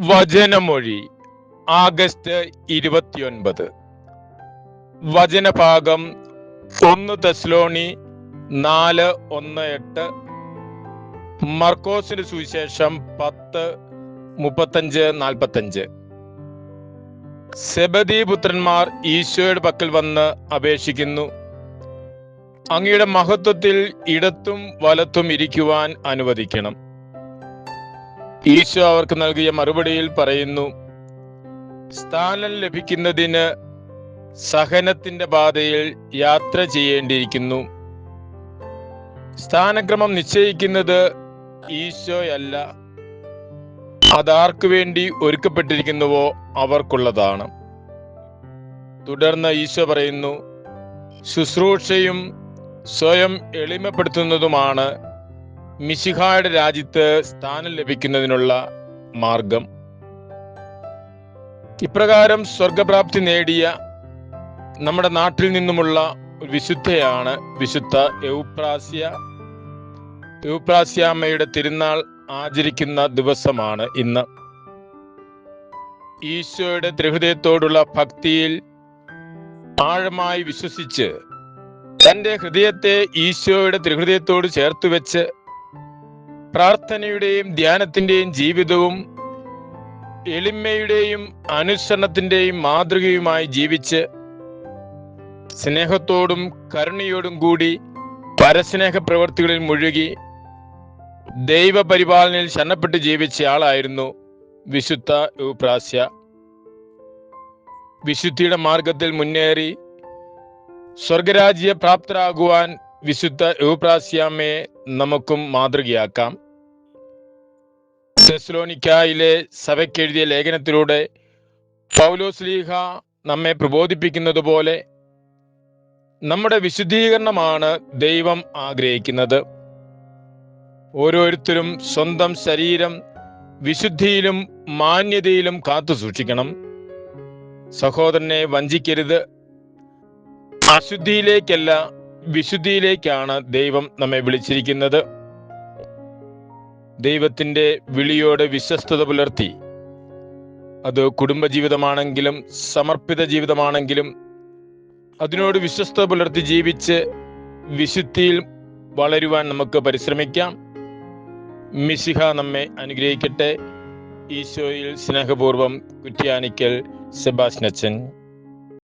വചനമൊഴി August ഇരുപത്തിയൊൻപത്. വചനഭാഗം ഒന്ന് തെസ്ലോണി നാല് ഒന്ന് എട്ട് മർക്കോസിന് സുവിശേഷം പത്ത് മുപ്പത്തഞ്ച് നാൽപ്പത്തഞ്ച്. സെബദി പുത്രന്മാർ ഈശോയുടെ പക്കൽ വന്ന് അപേക്ഷിക്കുന്നു. അങ്ങയുടെ മഹത്വത്തിൽ ഇടത്തും വലത്തും ഇരിക്കുവാൻ അനുവദിക്കണം. ഈശോ അവർക്ക് നൽകിയ മറുപടിയിൽ പറയുന്നു സ്ഥാനം ലഭിക്കുന്നതിന് സഹനത്തിന്റെ പാതയിൽ യാത്ര ചെയ്യേണ്ടിയിരിക്കുന്നു. സ്ഥാനക്രമം നിശ്ചയിക്കുന്നത് ഈശോയല്ല. അതാർക്കു വേണ്ടി ഒരുക്കപ്പെട്ടിരിക്കുന്നുവോ അവർക്കുള്ളതാണ്. തുടർന്ന് ഈശോ പറയുന്നു ശുശ്രൂഷയും സ്വയം എളിമപ്പെടുത്തുന്നതുമാണ് മിശിഹായുടെ രാജ്യത്ത് സ്ഥാനം ലഭിക്കുന്നതിനുള്ള മാർഗം. ഇപ്രകാരം സ്വർഗപ്രാപ്തി നേടിയ നമ്മുടെ നാട്ടിൽ നിന്നുമുള്ള ഒരു വിശുദ്ധയാണ് വിശുദ്ധ എവുപ്രാസ്യ. എവുപ്രാസ്യാമ്മയുടെ തിരുനാൾ ആചരിക്കുന്ന ദിവസമാണ് ഇന്ന്. ഈശോയുടെ ത്രിഹൃദയത്തോടുള്ള ഭക്തിയിൽ ആഴമായി വിശ്വസിച്ച് തന്റെ ഹൃദയത്തെ ഈശോയുടെ ത്രിഹൃദയത്തോട് ചേർത്ത് വെച്ച് പ്രാർത്ഥനയുടെയും ധ്യാനത്തിന്റെയും ജീവിതവും എളിമയുടെയും അനുസരണത്തിന്റെയും മാതൃകയുമായി ജീവിച്ച് സ്നേഹത്തോടും കരുണയോടും കൂടി പരസ്നേഹ പ്രവൃത്തികളിൽ മുഴുകി ദൈവപരിപാലനയിൽ ശരണപ്പെട്ട് ജീവിച്ച ആളായിരുന്നു വിശുദ്ധ യുപ്രാസ്യ വിശുദ്ധിയുടെ മാർഗത്തിൽ മുന്നേറി സ്വർഗരാജ്യ പ്രാപ്തരാകുവാൻ വിശുദ്ധ യുപ്രാസ്യാമ്മയെ നമുക്കും മാതൃകയാക്കാം. തെസ്ലോനിക്കായിലെ സഭയ്ക്ക് എഴുതിയ ലേഖനത്തിലൂടെ പൗലോസ്ലീഹ നമ്മെ പ്രബോധിപ്പിക്കുന്നത് പോലെ നമ്മുടെ വിശുദ്ധീകരണമാണ് ദൈവം ആഗ്രഹിക്കുന്നത്. ഓരോരുത്തരും സ്വന്തം ശരീരം വിശുദ്ധിയിലും മാന്യതയിലും കാത്തു സൂക്ഷിക്കണം. സഹോദരനെ വഞ്ചിക്കരുത്. അശുദ്ധിയിലേക്കല്ല വിശുദ്ധിയിലേക്കാണ് ദൈവം നമ്മെ വിളിച്ചിരിക്കുന്നത്. ദൈവത്തിന്റെ വിളിയോട് വിശ്വസ്തത പുലർത്തി. അത് കുടുംബജീവിതമാണെങ്കിലും സമർപ്പിത ജീവിതമാണെങ്കിലും അതിനോട് വിശ്വസ്തത പുലർത്തി ജീവിച്ച് വിശുദ്ധിയിൽ വളരുവാൻ നമുക്ക് പരിശ്രമിക്കാം. മിശിഹ നമ്മെ അനുഗ്രഹിക്കട്ടെ. ഈശോയിൽ സ്നേഹപൂർവം കുറ്റ്യാനിക്കൽ സെബാസ്നച്ചൻ